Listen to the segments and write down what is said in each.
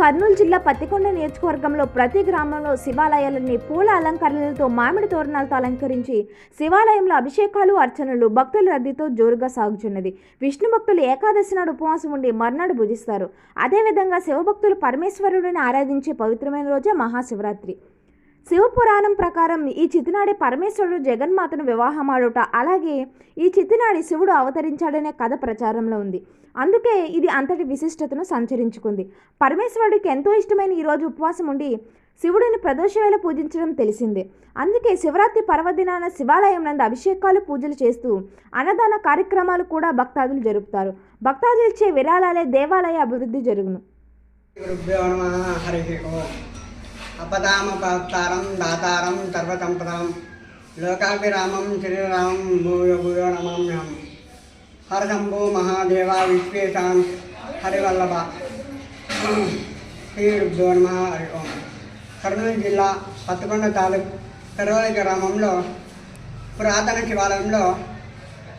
కర్నూలు జిల్లా పత్తికొండ నియోజకవర్గంలో ప్రతి గ్రామంలో శివాలయాలన్నీ పూల అలంకరణలతో మామిడి తోరణాలతో అలంకరించి శివాలయంలో అభిషేకాలు అర్చనలు భక్తుల రద్దీతో జోరుగా సాగుచున్నది. విష్ణు భక్తులు ఏకాదశి నాడు ఉపవాసం ఉండి మర్నాడు భుజిస్తారు అదేవిధంగా శివభక్తులు పరమేశ్వరుడిని ఆరాధించే పవిత్రమైన రోజే మహాశివరాత్రి. శివపురాణం ప్రకారం ఈ చితినాడే పరమేశ్వరుడు జగన్మాతను వివాహమాడుట. అలాగే ఈ చితినాడి శివుడు అవతరించాడనే కథ ప్రచారంలో ఉంది. అందుకే ఇది అంతటి విశిష్టతను సంచరించుకుంది. పరమేశ్వరుడికి ఎంతో ఇష్టమైన ఈరోజు ఉపవాసం ఉండి శివుడిని ప్రదోషవేళ పూజించడం తెలిసిందే. అందుకే శివరాత్రి పర్వదినాన శివాలయం నందు అభిషేకాలు పూజలు చేస్తూ అన్నదాన కార్యక్రమాలు కూడా భక్తాదులు జరుపుతారు. భక్తాదులు ఇచ్చే విరాళాలే దేవాలయ అభివృద్ధి జరుగును. గురుభ్యో దాతారం సర్వసంపదాం. లోకాభిరామం శ్రీరామం భూయ భూయో నమామ్యం హరశంభో మహాదేవ విశ్వేశాం హరివల్లభ. శ్రీ నమ. హరి ఓం. కర్నూలు జిల్లా పత్తికొండ తాలూకు పెరవలి గ్రామంలో పురాతన శివాలయంలో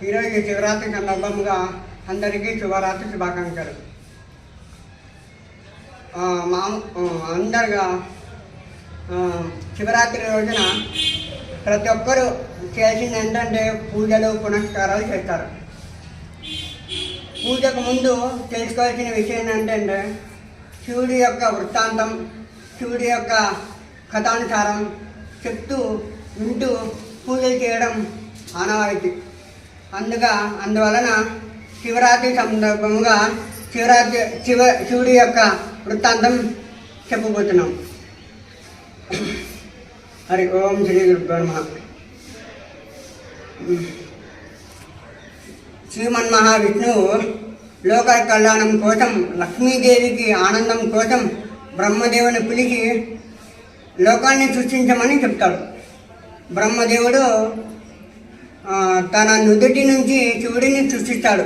ఈరోజు శివరాత్రి సందర్భంగా అందరికీ శివరాత్రి శుభాకాంక్షలు. మాము మా అందరుగా శివరాత్రి రోజున ప్రతి ఒక్కరూ చేసింది ఏంటంటే పూజలు పునస్కారాలు చేస్తారు. పూజకు ముందు తెలుసుకోవాల్సిన విషయం ఏంటంటే శివుడి యొక్క వృత్తాంతం శివుడి యొక్క కథానుసారం చెప్తూ వింటూ పూజలు చేయడం ఆనవాయితీ. అందుగా అందువలన శివరాత్రి సందర్భంగా శివరాత్రి శివ శివుడి యొక్క వృత్తాంతం చెప్పబోతున్నాం. హరి ఓం శ్రీ గురుభ్యో శ్రీమన్ మహావిష్ణువు లోక కళ్యాణం కోసం లక్ష్మీదేవికి ఆనందం కోసం బ్రహ్మదేవుని పిలిచి లోకాన్ని సృష్టించమని చెప్తాడు. బ్రహ్మదేవుడు తన నుదుటి నుంచి శివుడిని సృష్టిస్తాడు.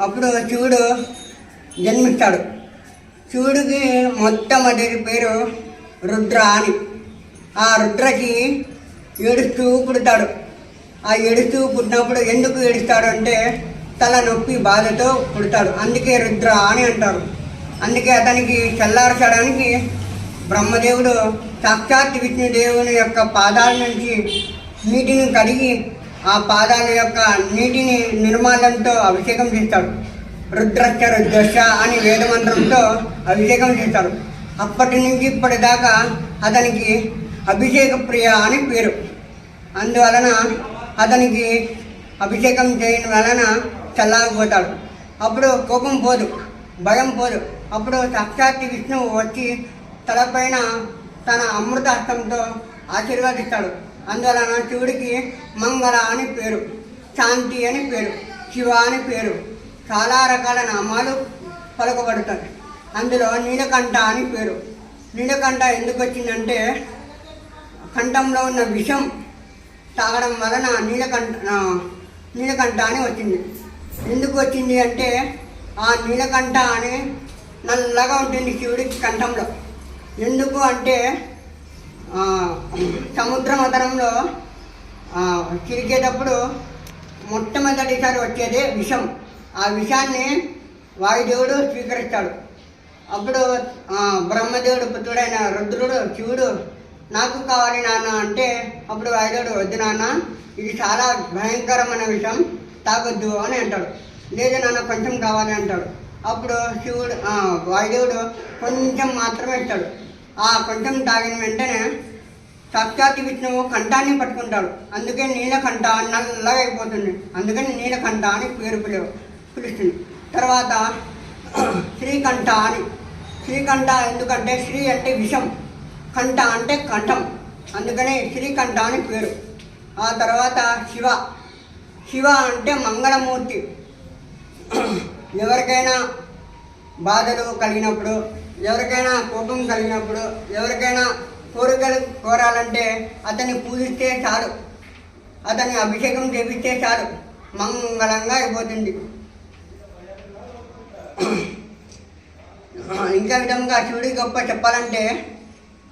అప్పుడు శివుడు జన్మిస్తాడు. శివుడికి మొట్టమొదటి పేరు రుద్ర అని. ఆ రుద్రకి ఏడుస్తూ పుడతాడు. ఆ ఏడుస్తూ పుట్టినప్పుడు ఎందుకు ఏడుస్తాడు అంటే తల నొప్పి బాధతో పుడతాడు. అందుకే రుద్ర అని అంటారు. అందుకే అతనికి చల్లార్చడానికి బ్రహ్మదేవుడు సాక్షాత్ విష్ణుదేవుని యొక్క పాదాల నుంచి నీటిని కడిగి ఆ పాదాల యొక్క నీటిని నిర్మాణంతో అభిషేకం చేస్తాడు. రుద్రశ్చ రుద్రశ్చ అని వేదమంత్రంతో అభిషేకం చేస్తాడు. అప్పటి నుంచి ఇప్పటిదాకా అతనికి అభిషేక ప్రియ అని పేరు. అందువలన అతనికి అభిషేకం చేయడం వలన చల్లారిపోతాడు. అప్పుడు కోపం పోదు భయం పోదు. అప్పుడు సాక్షాత్ విష్ణువు వచ్చి తలపైన తన అమృత హస్తంతో ఆశీర్వదిస్తాడు. అందువలన శివుడికి మంగళ అని పేరు శాంతి అని పేరు శివ అని పేరు. చాలా రకాల నామాలు పలుకబడతాయి. అందులో నీలకంఠ అని పేరు. నీలకంఠ ఎందుకు వచ్చిందంటే కంఠంలో ఉన్న విషం తాగడం వలన నీలకంఠ నీలకంఠ అని వచ్చింది. ఎందుకు వచ్చింది అంటే ఆ నీలకంఠ అని నల్లగా ఉంటుంది శివుడికి కంఠంలో. ఎందుకు అంటే సముద్ర మతనంలో ఆ, చిరికేటప్పుడు మొట్టమొదటిసారి వచ్చేది విషం. ఆ విషాన్ని వాయుదేవుడు స్వీకరిస్తాడు. అప్పుడు బ్రహ్మదేవుడు పుత్రుడైన రుద్రుడు శివుడు నాకు కావాలి నాన్న అంటే అప్పుడు వాయుదేవుడు వద్దు నాన్న ఇది చాలా భయంకరమైన విషయం తాగొద్దు అని అంటాడు. లేదు నాన్న కొంచెం కావాలి అంటాడు. అప్పుడు శివుడు వాయుదేవుడు కొంచెం మాత్రమే ఇస్తాడు. ఆ కొంచెం తాగిన వెంటనే సాక్షాత్ విష్ణువు కంఠాన్ని పట్టుకుంటాడు. అందుకే నీలకంఠ నల్లగా అయిపోతుంది. అందుకని నీలకంఠ అని పేరు పిలువ పిలుస్తుంది. తర్వాత శ్రీకంఠ అని. శ్రీకంఠ ఎందుకంటే శ్రీ అంటే విషం. కంఠ అంటే కంఠం. అందుకనే శ్రీకంఠ అని పేరు. ఆ తర్వాత శివ. శివ అంటే మంగళమూర్తి. ఎవరికైనా బాధలు కలిగినప్పుడు ఎవరికైనా కోపం కలిగినప్పుడు ఎవరికైనా కోరికలు కోరాలంటే అతన్ని పూజిస్తే చాలు. అతన్ని అభిషేకం చేపిస్తే చాలు. మంగళంగా అయిపోతుంది. ఇంకా విధంగా శివుడి గొప్ప చెప్పాలంటే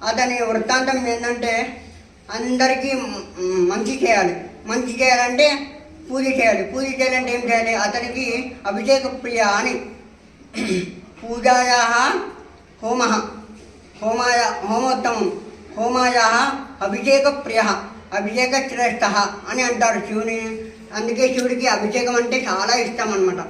అతని వృత్తాంతం ఏంటంటే అందరికీ మంచి చేయాలి. మంచి చేయాలంటే పూజ చేయాలి. పూజ చేయాలంటే ఏం చేయాలి? అతనికి అభిషేక ప్రియ అని. పూజాయా హోమ. హోమాయ హోమోత్తమం. హోమాయ అభిషేక ప్రియ. అభిషేక శ్రేష్ఠ అని అంటారు శివుని. అందుకే శివుడికి అభిషేకం అంటే చాలా ఇష్టం అన్నమాట.